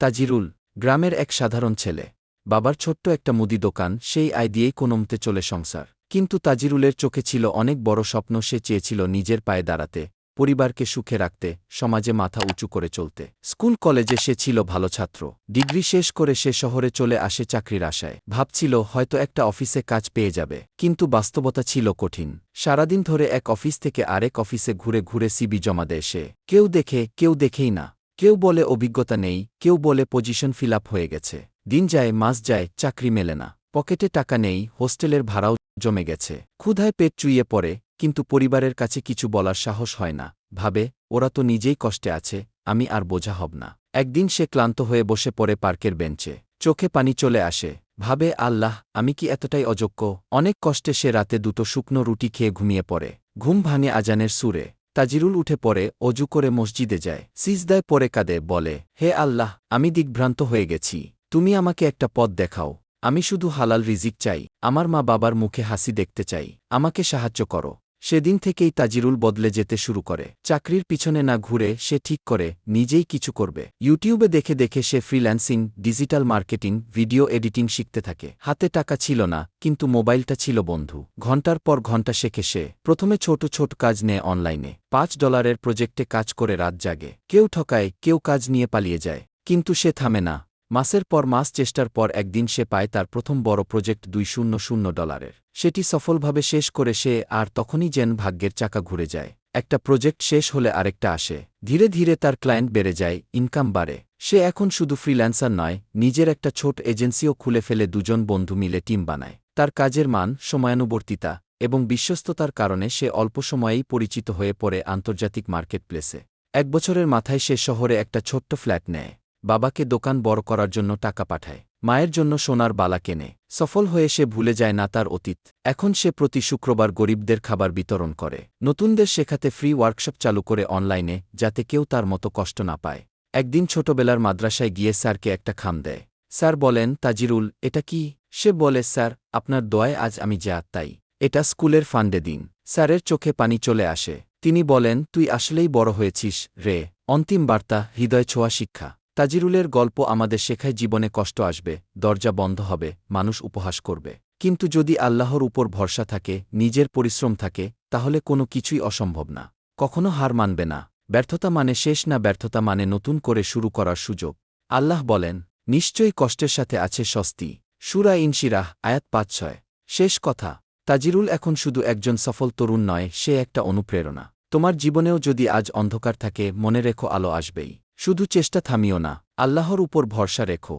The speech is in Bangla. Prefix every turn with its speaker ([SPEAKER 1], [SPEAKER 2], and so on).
[SPEAKER 1] তাজিরুল, গ্রামের এক সাধারণ ছেলে। বাবার ছোট্ট একটা মুদি দোকান, সেই আয় দিয়েই কোনমতে চলে সংসার। কিন্তু তাজিরুলের চোখে ছিল অনেক বড় স্বপ্ন, সে চেয়েছিল নিজের পায়ে দাঁড়াতে, পরিবারকে সুখে রাখতে, সমাজে মাথা উঁচু করে চলতে। স্কুল, কলেজে সে ছিল ভালো ছাত্র। ডিগ্রি শেষ করে সে শহরে চলে আসে চাকরির আশায়। ভাবছিল হয়তো একটা অফিসে কাজ পেয়ে যাবে। কিন্তু বাস্তবতা ছিল কঠিন। সারাদিন ধরে এক অফিস থেকে আরেক অফিসে ঘুরে ঘুরে সিবি জমা দেয় সে। কেউ দেখে, কেউ দেখেই না। কেউ বলে অভিজ্ঞতা নেই, কেউ বলে পজিশন ফিল হয়ে গেছে। দিন যায়, মাস যায়, চাকরি মেলে না। পকেটে টাকা নেই, হোস্টেলের ভাড়াও জমে গেছে। ক্ষুধায় পেট চুইয়ে পড়ে, কিন্তু পরিবারের কাছে কিছু বলার সাহস হয় না। ভাবে, ওরা তো নিজেই কষ্টে আছে, আমি আর বোঝা হব না। একদিন সে ক্লান্ত হয়ে বসে পড়ে পার্কের বেঞ্চে। চোখে পানি চলে আসে। ভাবে, আল্লাহ, আমি কি এতটাই অযোগ্য? অনেক কষ্টে সে রাতে দুটো শুকনো রুটি খেয়ে ঘুমিয়ে পড়ে। ঘুম ভাঙে আজানের সুরে। তাজিরুল উঠে পড়ে, অজু করে মসজিদে যায়। সিজদায় পরে কাঁদে, বলে, হে আল্লাহ, আমি দিগ্ভ্রান্ত হয়ে গেছি। তুমি আমাকে একটা পথ দেখাও। আমি শুধু হালাল রিজিক চাই। আমার মা বাবার মুখে হাসি দেখতে চাই। আমাকে সাহায্য করো। সেদিন থেকেই তাজিরুল বদলে যেতে শুরু করে। চাকরির পিছনে না ঘুরে সে ঠিক করে, নিজেই কিছু করবে। ইউটিউবে দেখে দেখে সে freelancing, digital marketing, video editing শিখতে থাকে। হাতে টাকা ছিল না, কিন্তু মোবাইলটা ছিল বন্ধু। ঘণ্টার পর ঘণ্টা শেখে সে। প্রথমে ছোট ছোট কাজ নেয় অনলাইনে। পাঁচ ডলারের প্রজেক্টে কাজ করে রাত জাগে। কেউ ঠকায়, কেউ কাজ নিয়ে পালিয়ে যায়। কিন্তু সে থামে না। মাসের পর মাস চেষ্টার পর একদিন সে পায় তার প্রথম বড় প্রজেক্ট দুই শূন্য শূন্য ডলারের। সেটি সফলভাবে শেষ করে সে আর তখনই যেন ভাগ্যের চাকা ঘুরে যায়। একটা প্রজেক্ট শেষ হলে আরেকটা আসে। ধীরে ধীরে তার ক্লায়েন্ট বেড়ে যায়, ইনকাম বাড়ে। সে এখন শুধু ফ্রিল্যান্সার নয়, নিজের একটা ছোট এজেন্সিও খুলে ফেলে দুজন বন্ধু মিলে টিম বানায়। তার কাজের মান, সময়ানুবর্তিতা এবং বিশ্বস্ততার কারণে সে অল্প সময়েই পরিচিত হয়ে পড়ে আন্তর্জাতিক মার্কেটপ্লেসে। এক বছরের মাথায় সে শহরে একটা ছোট্ট ফ্ল্যাট নেয়। বাবাকে দোকান বড় করার জন্য টাকা পাঠায়। মায়ের জন্য সোনার বালা কেনে। সফল হয়ে সে ভুলে যায় না তার অতীত। এখন সে প্রতি শুক্রবার গরিবদের খাবার বিতরণ করে। নতুনদের শেখাতে ফ্রি ওয়ার্কশপ চালু করে অনলাইনে, যাতে কেউ তার মতো কষ্ট না পায়। একদিন ছোটবেলার মাদ্রাসায় গিয়ে স্যারকে একটা খাম দেয়। স্যার বলেন, তাজিরুল, এটা কি? সে বলে, স্যার, আপনার দোয়ায় আজ আমি যা তাই এটা স্কুলের ফান্ডে দিন। স্যারের চোখে পানি চলে আসে। তিনি বলেন, তুই আসলেই বড় হয়েছিস রে। অন্তিম বার্তা, হৃদয় ছোঁয়া শিক্ষা। তাজিরুলের গল্প আমাদের শেখায় জীবনে কষ্ট আসবে, দরজা বন্ধ হবে, মানুষ উপহাস করবে। কিন্তু যদি আল্লাহর উপর ভরসা থাকে, নিজের পরিশ্রম থাকে, তাহলে কোনো কিছুই অসম্ভব না। কখনো হার মানবে না। ব্যর্থতা মানে শেষ না ব্যর্থতা মানে নতুন করে শুরু করার সুযোগ। আল্লাহ বলেন, নিশ্চয়ই কষ্টের সাথে আছে স্বস্তি। সুরা ইনশিরাহ, আয়াত পাঁচ ছয়। শেষ কথা, তাজিরুল এখন শুধু একজন সফল তরুণ নয়, সে একটা অনুপ্রেরণা। তোমার জীবনেও যদি আজ অন্ধকার থাকে, মনে রেখো আলো আসবেই। শুধু চেষ্টা থামিও না আল্লাহর উপর ভরসা রেখো।